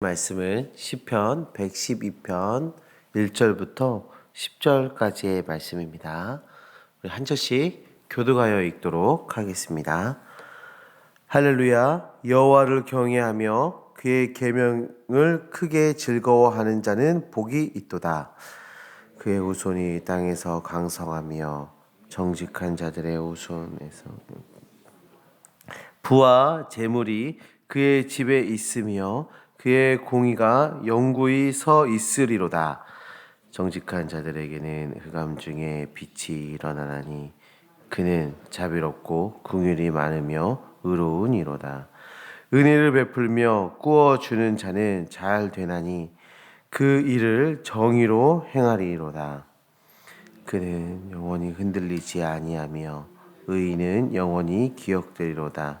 말씀은 시편 112편 1절부터 10절까지의 말씀입니다. 우리 한 절씩 교도하여 읽도록 하겠습니다. 할렐루야 여호와를 경외하며 그의 계명을 크게 즐거워하는 자는 복이 있도다. 그의 후손이 땅에서 강성하며 정직한 자들의 후손에서 부와 재물이 그의 집에 있으며 그의 공의가 영구히 서 있으리로다. 정직한 자들에게는 흑암 중에 빛이 일어나나니 그는 자비롭고 긍휼이 많으며 의로운 이로다. 은혜를 베풀며 꾸어 주는 자는 잘 되나니 그 일을 정의로 행하리로다. 그는 영원히 흔들리지 아니하며 의인은 영원히 기억되리로다.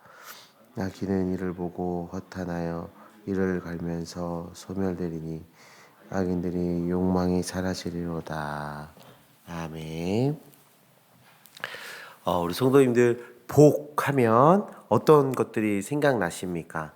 악인은 이를 보고 허탄하여 이를 갈면서 소멸되리니 악인들이 욕망이 사라지리로다. 아멘. 어, 우리 성도님들 복하면 어떤 것들이 생각나십니까?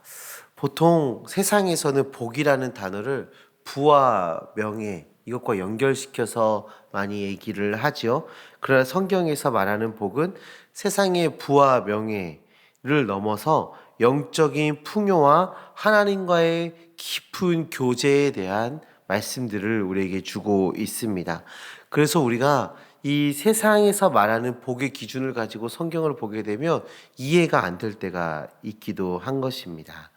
보통 세상에서는 복이라는 단어를 부와 명예 이것과 연결시켜서 많이 얘기를 하죠. 그러나 성경에서 말하는 복은 세상의 부와 명예 를 넘어서 영적인 풍요와 하나님과의 깊은 교제에 대한 말씀들을 우리에게 주고 있습니다. 그래서 우리가 이 세상에서 말하는 복의 기준을 가지고 성경을 보게 되면 이해가 안 될 때가 있기도 한 것입니다.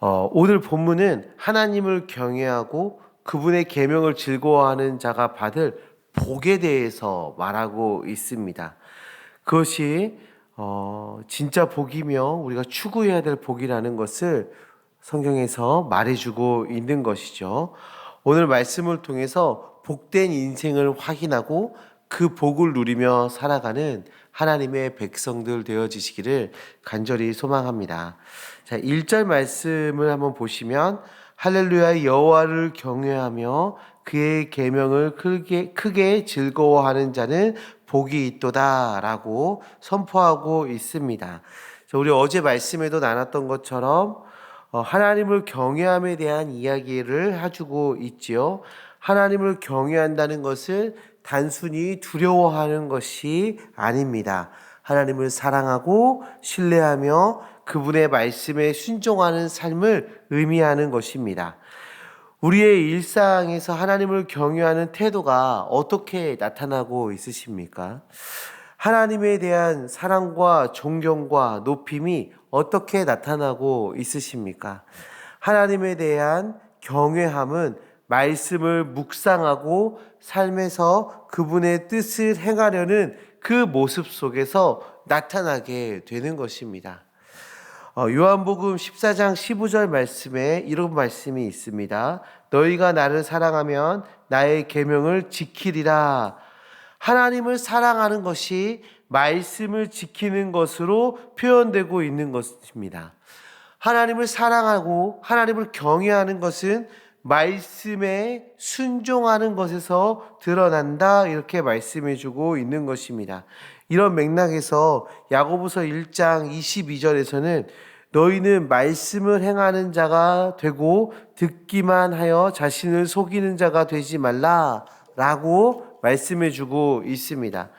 어, 오늘 본문은 하나님을 경외하고 그분의 계명을 즐거워하는 자가 받을 복에 대해서 말하고 있습니다. 그것이 어, 진짜 복이며 우리가 추구해야 될 복이라는 것을 성경에서 말해주고 있는 것이죠. 오늘 말씀을 통해서 복된 인생을 확인하고 그 복을 누리며 살아가는 하나님의 백성들 되어지시기를 간절히 소망합니다. 자, 1절 말씀을 한번 보시면 할렐루야 여호와를 경외하며 그의 계명을 크게 크게 즐거워하는 자는 복이 있도다라고 선포하고 있습니다. 자, 우리 어제 말씀에도 나눴던 것처럼 어, 하나님을 경외함에 대한 이야기를 해주고 있지요. 하나님을 경외한다는 것은 단순히 두려워하는 것이 아닙니다. 하나님을 사랑하고 신뢰하며 그분의 말씀에 순종하는 삶을 의미하는 것입니다. 우리의 일상에서 하나님을 경외하는 태도가 어떻게 나타나고 있으십니까? 하나님에 대한 사랑과 존경과 높임이 어떻게 나타나고 있으십니까? 하나님에 대한 경외함은 말씀을 묵상하고 삶에서 그분의 뜻을 행하려는 그 모습 속에서 나타나게 되는 것입니다. 어, 요한복음 14장 15절 말씀에 이런 말씀이 있습니다. 너희가 나를 사랑하면 나의 계명을 지키리라. 하나님을 사랑하는 것이 말씀을 지키는 것으로 표현되고 있는 것입니다. 하나님을 사랑하고 하나님을 경외하는 것은 말씀에 순종하는 것에서 드러난다 이렇게 말씀해 주고 있는 것입니다. 이런 맥락에서 야고보서 1장 22절에서는 너희는 말씀을 행하는 자가 되고 듣기만 하여 자신을 속이는 자가 되지 말라 라고 말씀해 주고 있습니다.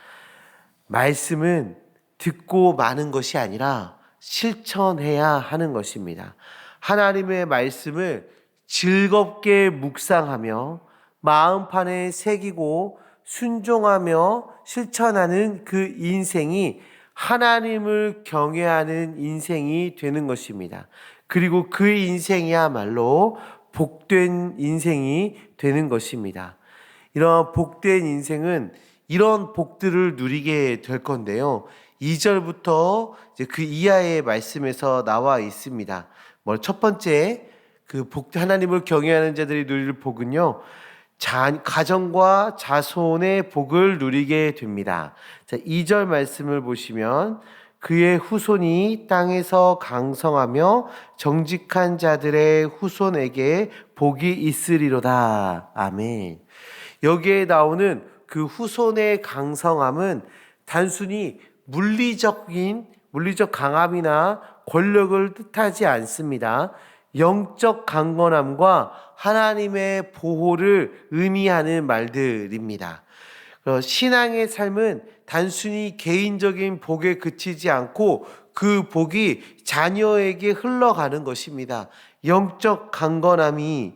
말씀은 듣고 마는 것이 아니라 실천해야 하는 것입니다. 하나님의 말씀을 즐겁게 묵상하며 마음판에 새기고 순종하며 실천하는 그 인생이 하나님을 경외하는 인생이 되는 것입니다. 그리고 그 인생이야말로 복된 인생이 되는 것입니다. 이런 복된 인생은 이런 복들을 누리게 될 건데요. 2절부터 그 이하의 말씀에서 나와 있습니다. 뭐첫 번째 그 복, 하나님을 경외하는 자들이 누릴 복은요, 자, 가정과 자손의 복을 누리게 됩니다. 자, 2절 말씀을 보시면, 그의 후손이 땅에서 강성하며 정직한 자들의 후손에게 복이 있으리로다. 아멘. 여기에 나오는 그 후손의 강성함은 단순히 물리적인 물리적 강함이나 권력을 뜻하지 않습니다. 영적 강건함과 하나님의 보호를 의미하는 말들입니다. 어, 신앙의 삶은 단순히 개인적인 복에 그치지 않고 그 복이 자녀에게 흘러가는 것입니다. 영적 강건함이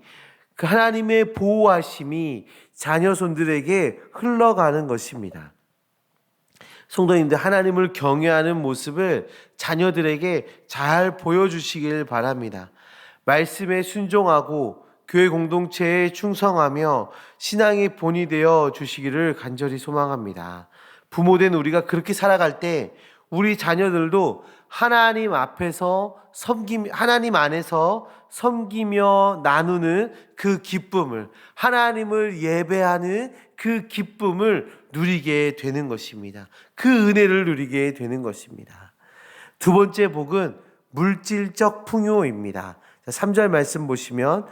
그 하나님의 보호하심이 자녀 손들에게 흘러가는 것입니다. 성도님들 하나님을 경외하는 모습을 자녀들에게 잘 보여주시길 바랍니다. 말씀에 순종하고 교회 공동체에 충성하며 신앙의 본이 되어 주시기를 간절히 소망합니다. 부모된 우리가 그렇게 살아갈 때 우리 자녀들도 하나님 앞에서 섬김 하나님 안에서 섬기며 나누는 그 기쁨을 하나님을 예배하는 그 기쁨을 누리게 되는 것입니다. 그 은혜를 누리게 되는 것입니다. 두 번째 복은 물질적 풍요입니다. 3절 말씀 보시면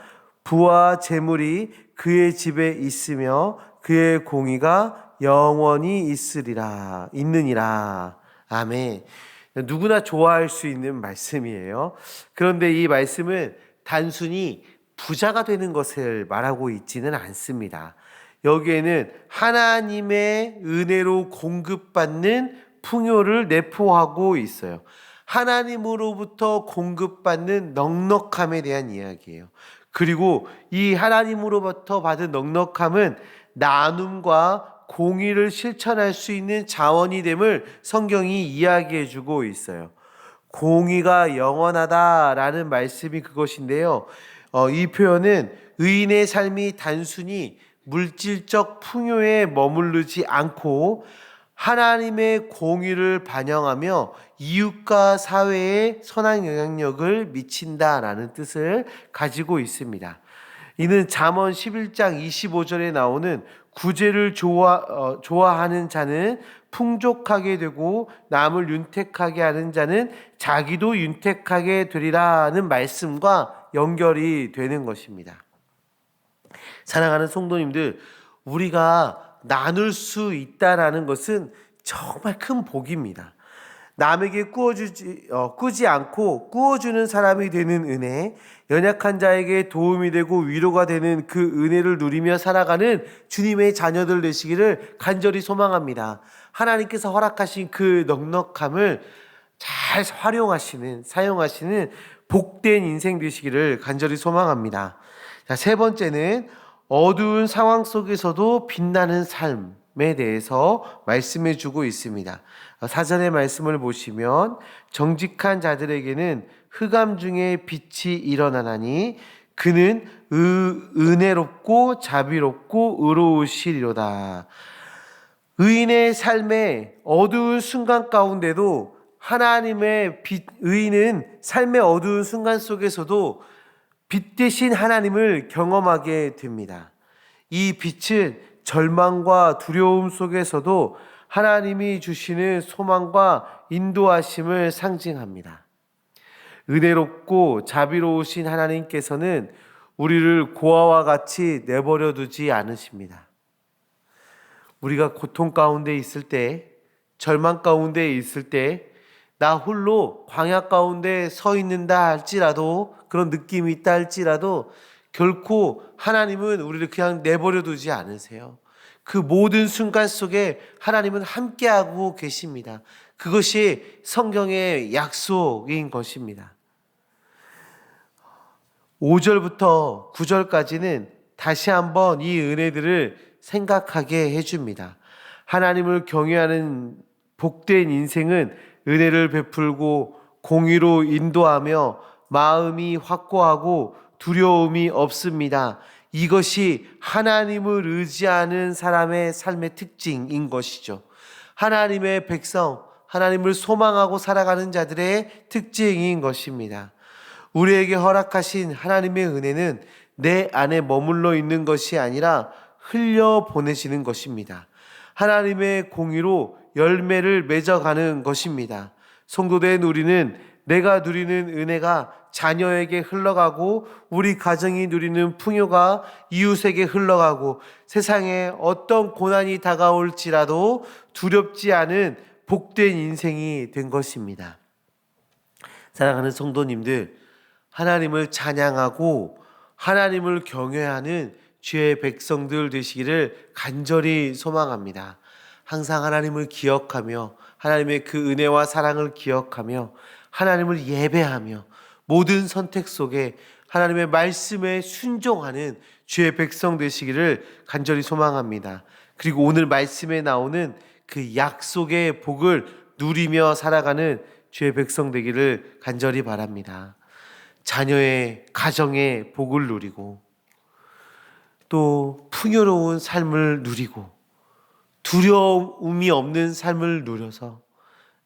부와 재물이 그의 집에 있으며 그의 공의가 영원히 있으리라 있느니라. 아멘. 누구나 좋아할 수 있는 말씀이에요. 그런데 이 말씀은 단순히 부자가 되는 것을 말하고 있지는 않습니다. 여기에는 하나님의 은혜로 공급받는 풍요를 내포하고 있어요. 하나님으로부터 공급받는 넉넉함에 대한 이야기예요. 그리고 이 하나님으로부터 받은 넉넉함은 나눔과 공의를 실천할 수 있는 자원이 됨을 성경이 이야기해 주고 있어요. 공의가 영원하다라는 말씀이 그것인데요. 어, 이 표현은 의인의 삶이 단순히 물질적 풍요에 머무르지 않고 하나님의 공의를 반영하며 이웃과 사회에 선한 영향력을 미친다라는 뜻을 가지고 있습니다. 이는 잠언 11장 25절에 나오는 구제를 좋아, 어, 좋아하는 자는 풍족하게 되고 남을 윤택하게 하는 자는 자기도 윤택하게 되리라는 말씀과 연결이 되는 것입니다. 사랑하는 성도님들, 우리가 나눌 수 있다라는 것은 정말 큰 복입니다. 남에게 꾸어주지, 어, 꾸지 않고 꾸어주는 사람이 되는 은혜, 연약한 자에게 도움이 되고 위로가 되는 그 은혜를 누리며 살아가는 주님의 자녀들 되시기를 간절히 소망합니다. 하나님께서 허락하신 그 넉넉함을 잘 활용하시는, 사용하시는 복된 인생 되시기를 간절히 소망합니다. 자, 세 번째는 어두운 상황 속에서도 빛나는 삶에 대해서 말씀해 주고 있습니다. 사전의 말씀을 보시면 정직한 자들에게는 흑암 중에 빛이 일어나나니 그는 은혜롭고 자비롭고 의로우시리로다. 의인의 삶의 어두운 순간 가운데도 하나님의 빛, 의인은 삶의 어두운 순간 속에서도 빛 대신 하나님을 경험하게 됩니다. 이 빛은 절망과 두려움 속에서도 하나님이 주시는 소망과 인도하심을 상징합니다. 은혜롭고 자비로우신 하나님께서는 우리를 고아와 같이 내버려 두지 않으십니다. 우리가 고통 가운데 있을 때, 절망 가운데 있을 때, 나 홀로 광야 가운데 서 있는다 할지라도 그런 느낌이 있다 할지라도 결코 하나님은 우리를 그냥 내버려 두지 않으세요. 그 모든 순간 속에 하나님은 함께하고 계십니다. 그것이 성경의 약속인 것입니다. 5절부터 9절까지는 다시 한번 이 은혜들을 생각하게 해줍니다. 하나님을 경외하는 복된 인생은 은혜를 베풀고 공의로 인도하며 마음이 확고하고 두려움이 없습니다. 이것이 하나님을 의지하는 사람의 삶의 특징인 것이죠. 하나님의 백성, 하나님을 소망하고 살아가는 자들의 특징인 것입니다. 우리에게 허락하신 하나님의 은혜는 내 안에 머물러 있는 것이 아니라 흘려 보내시는 것입니다. 하나님의 공의로 열매를 맺어가는 것입니다. 성도된 우리는 내가 누리는 은혜가 자녀에게 흘러가고 우리 가정이 누리는 풍요가 이웃에게 흘러가고 세상에 어떤 고난이 다가올지라도 두렵지 않은 복된 인생이 된 것입니다. 사랑하는 성도님들, 하나님을 찬양하고 하나님을 경외하는 주의 백성들 되시기를 간절히 소망합니다. 항상 하나님을 기억하며 하나님의 그 은혜와 사랑을 기억하며 하나님을 예배하며 모든 선택 속에 하나님의 말씀에 순종하는 주의 백성 되시기를 간절히 소망합니다. 그리고 오늘 말씀에 나오는 그 약속의 복을 누리며 살아가는 주의 백성 되기를 간절히 바랍니다. 자녀의 가정의 복을 누리고 또 풍요로운 삶을 누리고 두려움이 없는 삶을 누려서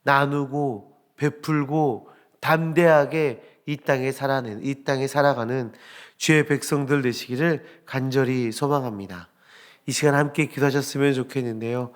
나누고 베풀고 담대하게 이 땅에 살아는 이 땅에 살아가는 주의 백성들 되시기를 간절히 소망합니다. 이 시간 함께 기도하셨으면 좋겠는데요.